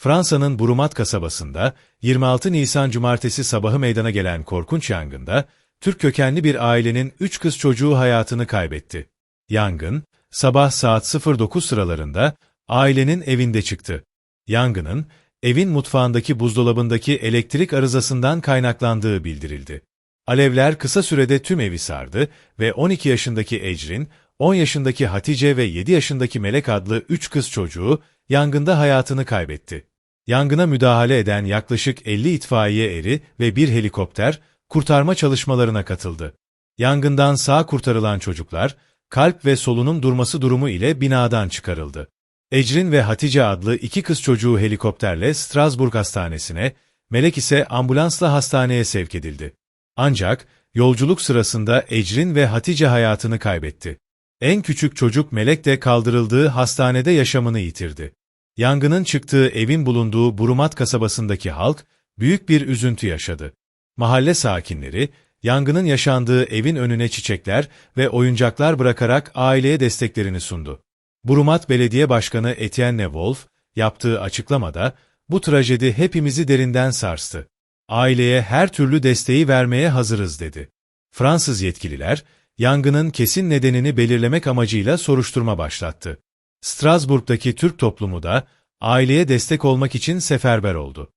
Fransa'nın Brumat kasabasında 26 Nisan Cumartesi sabahı meydana gelen korkunç yangında Türk kökenli bir ailenin 3 kız çocuğu hayatını kaybetti. Yangın, sabah saat 09 sıralarında ailenin evinde çıktı. Yangının, evin mutfağındaki buzdolabındaki elektrik arızasından kaynaklandığı bildirildi. Alevler kısa sürede tüm evi sardı ve 12 yaşındaki Ecrin, 10 yaşındaki Hatice ve 7 yaşındaki Melek adlı 3 kız çocuğu yangında hayatını kaybetti. Yangına müdahale eden yaklaşık 50 itfaiye eri ve bir helikopter kurtarma çalışmalarına katıldı. Yangından sağ kurtarılan çocuklar, kalp ve solunum durması durumu ile binadan çıkarıldı. Ecrin ve Hatice adlı iki kız çocuğu helikopterle Strasbourg Hastanesi'ne, Melek ise ambulansla hastaneye sevk edildi. Ancak yolculuk sırasında Ecrin ve Hatice hayatını kaybetti. En küçük çocuk Melek de kaldırıldığı hastanede yaşamını yitirdi. Yangının çıktığı evin bulunduğu Burumat kasabasındaki halk büyük bir üzüntü yaşadı. Mahalle sakinleri, yangının yaşandığı evin önüne çiçekler ve oyuncaklar bırakarak aileye desteklerini sundu. Burumat Belediye Başkanı Etienne Wolf, yaptığı açıklamada, bu trajedi hepimizi derinden sarstı. Aileye her türlü desteği vermeye hazırız dedi. Fransız yetkililer, yangının kesin nedenini belirlemek amacıyla soruşturma başlattı. Strasbourg'daki Türk toplumu da aileye destek olmak için seferber oldu.